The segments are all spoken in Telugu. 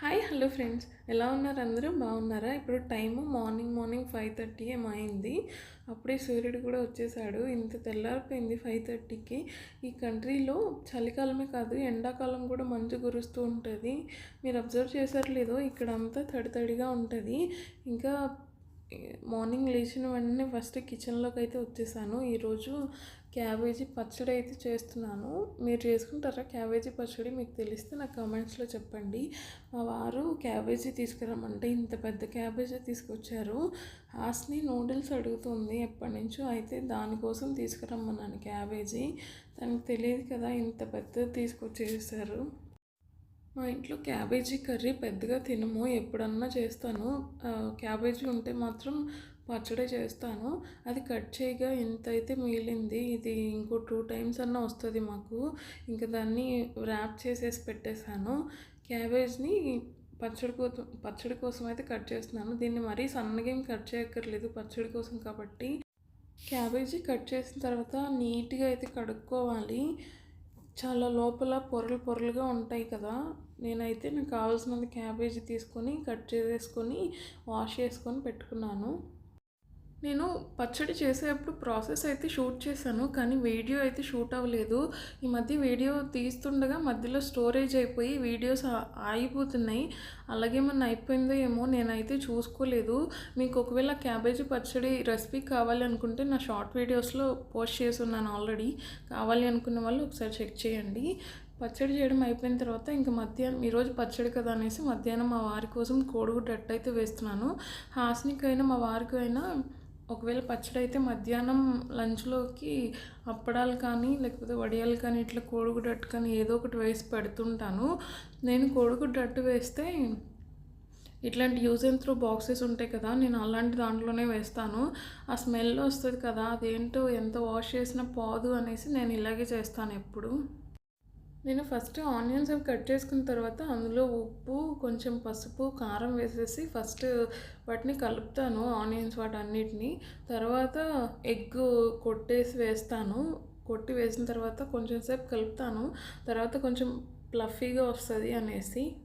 Hi hello friends. ఎలా ఉన్నారు అందరూ? బాగున్నారా? ఇప్పుడు time morning morning five thirty ఏమైంది అయింది. అప్పుడే సూర్యుడు కూడా వచ్చేసాడు. ఇంత తెల్లారిపోయింది ఫైవ్ థర్టీకి. ఈ కంట్రీలో చలికాలమే కాదు ఎండాకాలం కూడా మంచు కురుస్తూ ఉంటుంది. మీరు అబ్జర్వ్ చేశారు లేదో ఇక్కడ అంతా తడి తడిగా ఉంటుంది. ఇంకా మార్నింగ్ లేచిన వెంటనే ఫస్ట్ కిచెన్లోకి అయితే వచ్చేసాను. ఈరోజు క్యాబేజీ పచ్చడి అయితే చేస్తున్నాను. మీరు చేసుకుంటారా క్యాబేజీ పచ్చడి? మీకు తెలిస్తే నాకు కామెంట్స్లో చెప్పండి. మా వారు క్యాబేజీ తీసుకురమ్మంటే ఇంత పెద్ద క్యాబేజీ తీసుకొచ్చారు. హాస్ని నూడిల్స్ అడుగుతుంది ఎప్పటి నుంచో. అయితే దానికోసం తీసుకురమ్మన్నాను క్యాబేజీ. తనకు తెలియదు కదా ఇంత పెద్దది తీసుకొచ్చేసారు. మా ఇంట్లో క్యాబేజీ కర్రీ పెద్దగా తినము ఎప్పుడన్నా చేస్తాను. క్యాబేజీ ఉంటే మాత్రం పచ్చడి చేస్తాను. అది కట్ చేయగా ఎంత అయితే మిగిలింది. ఇది ఇంకో టూ టైమ్స్ అన్న వస్తుంది మాకు. ఇంకా దాన్ని ర్యాప్ చేసేసి పెట్టేశాను. క్యాబేజ్ని పచ్చడి కోసం పచ్చడి కోసం అయితే కట్ చేస్తున్నాను. దీన్ని మరీ సన్నగా ఏం కట్ చేయక్కర్లేదు పచ్చడి కోసం కాబట్టి. క్యాబేజీ కట్ చేసిన తర్వాత నీట్గా అయితే కడుక్కోవాలి. చాలా లోపల పొరలు పొరలుగా ఉంటాయి కదా. నేనైతే నాకు కావాల్సినంత క్యాబేజీ తీసుకొని కట్ చేసేసుకొని వాష్ చేసుకొని పెట్టుకున్నాను. నేను పచ్చడి చేసేటప్పుడు ప్రాసెస్ అయితే షూట్ చేశాను కానీ వీడియో అయితే షూట్ అవ్వలేదు. ఈ మధ్య వీడియో తీస్తుండగా మధ్యలో స్టోరేజ్ అయిపోయి వీడియోస్ ఆగిపోతున్నాయి. అలాగే అయిపోయిందో ఏమో నేనైతే చూసుకోలేదు. మీకు ఒకవేళ క్యాబేజీ పచ్చడి రెసిపీ కావాలి అనుకుంటే నా షార్ట్ వీడియోస్లో పోస్ట్ చేసి ఉన్నాను ఆల్రెడీ. కావాలి అనుకున్న వాళ్ళు ఒకసారి చెక్ చేయండి. పచ్చడి చేయడం అయిపోయిన తర్వాత ఇంకా మధ్యాహ్నం ఈరోజు పచ్చడి కదా అనేసి మధ్యాహ్నం మా వారి కోసం కోడిగుడ్డు అట్టయితే వేస్తున్నాను. హాస్నికైనా మా వారికి అయినా ఒకవేళ పచ్చడి అయితే మధ్యాహ్నం లంచ్లోకి అప్పడాలు కానీ లేకపోతే వడియాలు కానీ ఇట్లా కోడిగుడ్డు అట్టు కానీ ఏదో ఒకటి వేసి పెడుతుంటాను. నేను కోడిగుడ్డు అట్టు వేస్తే ఇట్లాంటి యూజ్ అండ్ త్రూ బాక్సెస్ ఉంటాయి కదా నేను అలాంటి దాంట్లోనే వేస్తాను. ఆ స్మెల్ వస్తుంది కదా అదేంటో ఎంత వాష్ చేసినా పోదు అనేసి నేను ఇలాగే చేస్తాను ఎప్పుడు. నేను ఫస్ట్ ఆనియన్స్ అవి కట్ చేసుకున్న తర్వాత అందులో ఉప్పు కొంచెం పసుపు కారం వేసేసి ఫస్ట్ వాటిని కలుపుతాను ఆనియన్స్ వాటన్నిటిని. తర్వాత ఎగ్ కొట్టేసి వేస్తాను. కొట్టి వేసిన తర్వాత కొంచెం సేపు కలుపుతాను. తర్వాత కొంచెం ప్లఫీగా వస్తుంది అనేసి.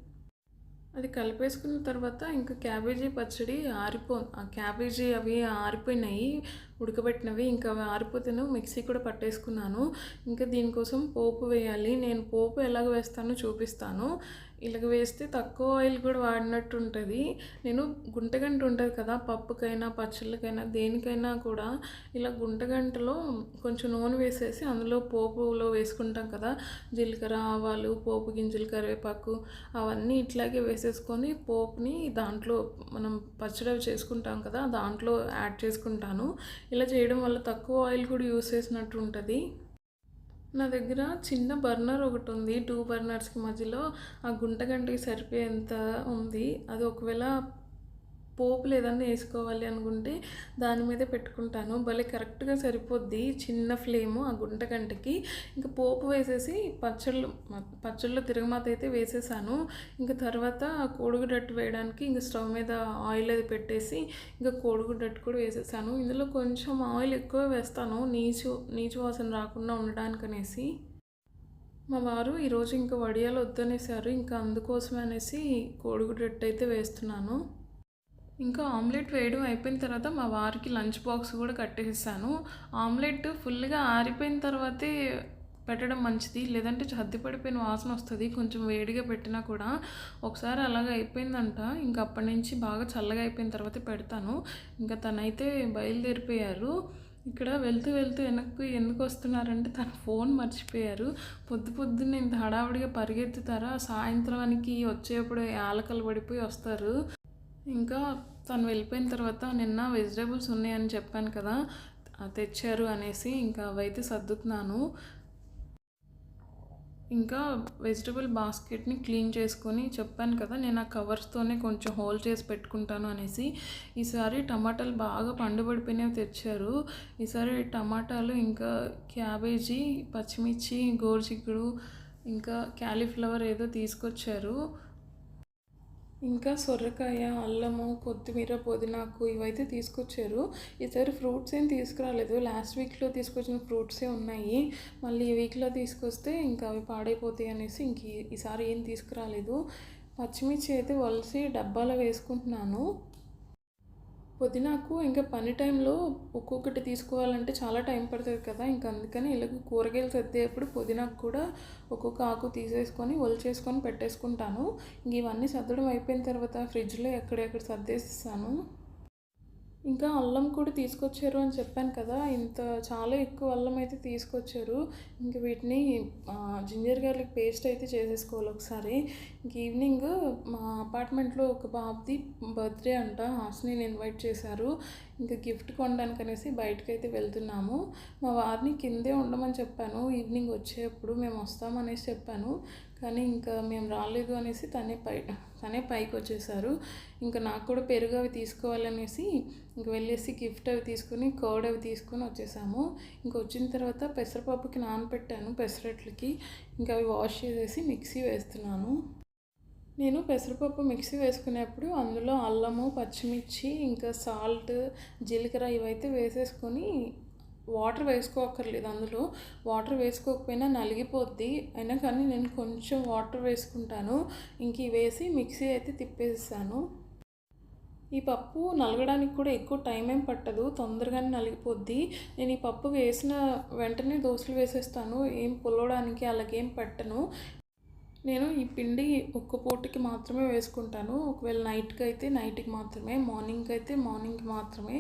అది కలిపేసుకున్న తర్వాత ఇంకా క్యాబేజీ పచ్చడి ఆరిపో క్యాబేజీ అవి ఆరిపోయినాయి. ఉడకబెట్టినవి ఇంకా అవి ఆరిపోతేనే మిక్సీ కూడా పట్టేసుకున్నాను. ఇంకా దీనికోసం పోపు వేయాలి. నేను పోపు ఎలాగ వేస్తానో చూపిస్తాను. ఇలాగ వేస్తే తక్కువ ఆయిల్ కూడా వాడినట్టు ఉంటుంది నేను గుంటగంట ఉంటుంది కదా పప్పుకైనా పచ్చళ్ళకైనా దేనికైనా కూడా ఇలా గుంటగంటలో కొంచెం నూనె వేసేసి అందులో పోపులో వేసుకుంటాం కదా జీలకర్ర ఆవాలు పోపు గింజలు కరివేపాకు అవన్నీ ఇట్లాగే వేసేసుకొని పోపుని దాంట్లో మనం పచ్చడి చేసుకుంటాం కదా దాంట్లో యాడ్ చేసుకుంటాను. ఇలా చేయడం వల్ల తక్కువ ఆయిల్ కూడా యూస్ చేసినట్టు ఉంటుంది. నా దగ్గర చిన్న బర్నర్ ఒకటి ఉంది. టూ బర్నర్స్కి మధ్యలో ఆ గుంట గంటకి సరిపోయేంత ఉంది. అది ఒకవేళ పోపులు ఏదన్నా వేసుకోవాలి అనుకుంటే దాని మీదే పెట్టుకుంటాను. భలే కరెక్ట్గా సరిపోద్ది చిన్న ఫ్లేము ఆ గుంట గంటకి. ఇంకా పోపు వేసేసి పచ్చళ్ళు పచ్చళ్ళు తిరగమాత అయితే వేసేసాను. ఇంకా తర్వాత కోడిగుడట్టు వేయడానికి ఇంకా స్టవ్ మీద ఆయిల్ అది పెట్టేసి ఇంకా కోడిగుడట్టు కూడా వేసేసాను. ఇందులో కొంచెం ఆయిల్ ఎక్కువ వేస్తాను. నీచు నీచు వాసన రాకుండా ఉండడానికి అనేసి మా వారు ఈరోజు ఇంకా వడియాలు వద్దనేసారు. ఇంకా అందుకోసమే అనేసి కోడిగుడ్డట్టు అయితే వేస్తున్నాను. ఇంకా ఆమ్లెట్ వేయడం అయిపోయిన తర్వాత మా వారికి లంచ్ బాక్స్ కూడా కట్టేసాను. ఆమ్లెట్ ఫుల్గా ఆరిపోయిన తర్వాతే పెట్టడం మంచిది. లేదంటే చద్ది పడిపోయిన వాసన వస్తుంది. కొంచెం వేడిగా పెట్టినా కూడా ఒకసారి అలాగ అయిపోయిందంట. ఇంకా అప్పటి నుంచి బాగా చల్లగా అయిపోయిన తర్వాత పెడతాను. ఇంకా తనైతే బయలుదేరిపోయారు. ఇక్కడ వెళ్తూ వెళ్తూ వెనక్కి ఎందుకు వస్తున్నారంటే తన ఫోన్ మర్చిపోయారు. పొద్దు పొద్దున్న ఇంత హడావుడిగా పరిగెత్తుతారా? సాయంత్రానికి వచ్చేప్పుడు ఆలకలు పడిపోయి వస్తారు. ఇంకా తను వెళ్ళిపోయిన తర్వాత నిన్న వెజిటేబుల్స్ ఉన్నాయని చెప్పాను కదా తెచ్చారు అనేసి ఇంకా అవైతే సర్దుతున్నాను. ఇంకా వెజిటబుల్ బాస్కెట్ని క్లీన్ చేసుకొని చెప్పాను కదా నేను ఆ కవర్స్తోనే కొంచెం హోల్ చేసి పెట్టుకుంటాను అనేసి. ఈసారి టమాటాలు బాగా పండుబడిపోయినవి తెచ్చారు. ఈసారి టమాటాలు ఇంకా క్యాబేజీ పచ్చిమిర్చి గోరుచిక్కుడు ఇంకా క్యాలీఫ్లవర్ ఏదో తీసుకొచ్చారు. ఇంకా సొరకాయ అల్లము కొత్తిమీర పుదీనాకు ఇవైతే తీసుకొచ్చారు. ఈసారి ఫ్రూట్స్ ఏం తీసుకురాలేదు. లాస్ట్ వీక్లో తీసుకొచ్చిన ఫ్రూట్సే ఉన్నాయి. మళ్ళీ ఈ వీక్లో తీసుకొస్తే ఇంకా అవి పాడైపోతాయి అనేసి ఇంక ఈసారి ఏం తీసుకురాలేదు. పచ్చిమిర్చి అయితే వలిసి డబ్బాలో వేసుకుంటున్నాను. పుదీనాకు ఇంకా పని టైంలో ఒక్కొక్కటి తీసుకోవాలంటే చాలా టైం పడుతుంది కదా. ఇంకా అందుకని ఇలాగ కూరగాయలు సర్దేటప్పుడు పుదీనాకు కూడా ఒక్కొక్క ఆకు తీసేసుకొని ఒలిచేసుకొని పెట్టేసుకుంటాను. ఇంక ఇవన్నీ సర్దడం అయిపోయిన తర్వాత ఫ్రిడ్జ్లో ఎక్కడెక్కడ సర్దేసిస్తాను ఇంకా అల్లం కూడా తీసుకొచ్చారు అని చెప్పాను కదా ఇంత చాలా ఎక్కువ అల్లం అయితే తీసుకొచ్చారు. ఇంక వీటిని జింజర్ గార్లిక్ పేస్ట్ అయితే చేసేసుకోవాలి ఒకసారి. ఇంక ఈవినింగ్ మా అపార్ట్మెంట్లో ఒక బాబుది బర్త్డే అంట హాస్ని ఇన్వైట్ చేశారు. ఇంకా గిఫ్ట్ కొనడానికి అనేసి బయటకైతే వెళ్తున్నాము. మా వారిని కిందే ఉండమని చెప్పాను ఈవినింగ్ వచ్చేటప్పుడు మేము వస్తామనేసి చెప్పాను. కానీ ఇంకా మేము రాలేదు అనేసి తనే పై తనే పైకి వచ్చేసారు. ఇంకా నాకు కూడా పెరుగు అవి తీసుకోవాలనేసి ఇంక వెళ్ళేసి గిఫ్ట్ అవి తీసుకుని కర్డ్ అవి తీసుకొని వచ్చేసాము. ఇంక వచ్చిన తర్వాత పెసరపప్పుకి నానబెట్టాను పెసరట్లకి. ఇంకా అవి వాష్ చేసేసి మిక్సీ వేస్తున్నాను. నేను పెసరపప్పు మిక్సీ వేసుకునేప్పుడు అందులో అల్లము పచ్చిమిర్చి ఇంకా సాల్ట్ జీలకర్ర ఇవైతే వేసేసుకొని వాటర్ వేసుకోక్కర్లేదు అందులో. వాటర్ వేసుకోకపోయినా నలిగిపోద్ది. అయినా కానీ నేను కొంచెం వాటర్ వేసుకుంటాను. ఇంక వేసి మిక్సీ అయితే తిప్పేసాను ఈ పప్పు నలగడానికి కూడా ఎక్కువ టైం ఏం పట్టదు. తొందరగానే నలిగిపోద్ది. నేను ఈ పప్పు వేసిన వెంటనే దోశలు వేసేస్తాను. ఏం పులవడానికి అలాగేం పట్టను. నేను ఈ పిండి ఒక్క పూటకి మాత్రమే వేసుకుంటాను. ఒకవేళ నైట్కి అయితే నైట్కి మాత్రమే మార్నింగ్కి అయితే మార్నింగ్కి మాత్రమే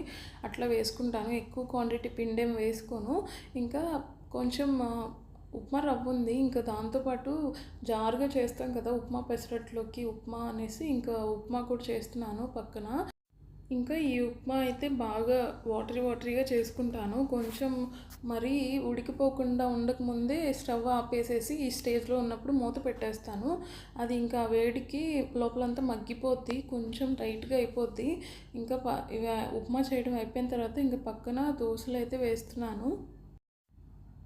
అట్లా వేసుకుంటాను. ఎక్కువ క్వాంటిటీ పిండి ఏం వేసుకోను. ఇంకా కొంచెం ఉప్మా రవ్వ ఉంది. ఇంకా దాంతోపాటు జారుగా చేస్తాం కదా ఉప్మా పెసరట్లోకి ఉప్మా అనేసి ఇంకా ఉప్మా కూడా చేస్తున్నాను పక్కన. ఇంకా ఈ ఉప్మా అయితే బాగా వాటరీ వాటరీగా చేసుకుంటాను. కొంచెం మరీ ఉడికిపోకుండా ఉండకముందే స్టవ్ ఆపేసేసి ఈ స్టేజ్లో ఉన్నప్పుడు మూత పెట్టేస్తాను. అది ఇంకా వేడికి లోపలంతా మగ్గిపోద్ది కొంచెం టైట్గా అయిపోద్ది. ఇంకా ఉప్మా చేయడం అయిపోయిన తర్వాత ఇంకా పక్కన దోశలు అయితే వేస్తున్నాను.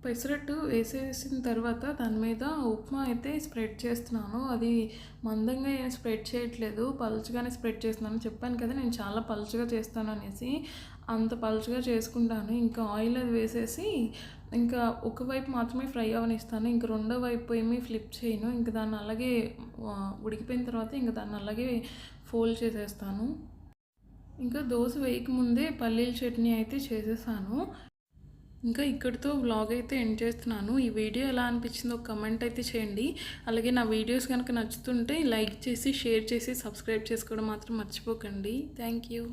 పెసరట్టు వేసేసిన తర్వాత దాని మీద ఉప్మా అయితే స్ప్రెడ్ చేస్తున్నాను. అది మందంగా ఏం స్ప్రెడ్ చేయట్లేదు. పలుచగానే స్ప్రెడ్ చేస్తున్నాను చెప్పాను కదా నేను చాలా పలుచగా చేస్తాను అనేసి అంత పలుచగా చేసుకుంటాను. ఇంకా ఆయిల్ అది వేసేసి ఇంకా ఒకవైపు మాత్రమే ఫ్రై అవనిస్తాను. ఇంకా రెండో వైపు ఏమీ ఫ్లిప్ చేయను. ఇంకా దాన్ని అలాగే ఉడికిపోయిన తర్వాత ఇంక దాన్ని అలాగే ఫోల్డ్ చేసేస్తాను. ఇంకా దోశ వేయకముందే పల్లీల చట్నీ అయితే చేసేసాను. ఇంకా ఇక్కడితో వ్లాగ్ అయితే ఎండ్ చేస్తున్నాను. ఈ వీడియో ఎలా అనిపించిందో కమెంట్ అయితే చేయండి. అలాగే నా వీడియోస్ కనుక నచ్చుతుంటే లైక్ చేసి షేర్ చేసి సబ్స్క్రైబ్ చేసుకోవడం మాత్రం మర్చిపోకండి. Thank you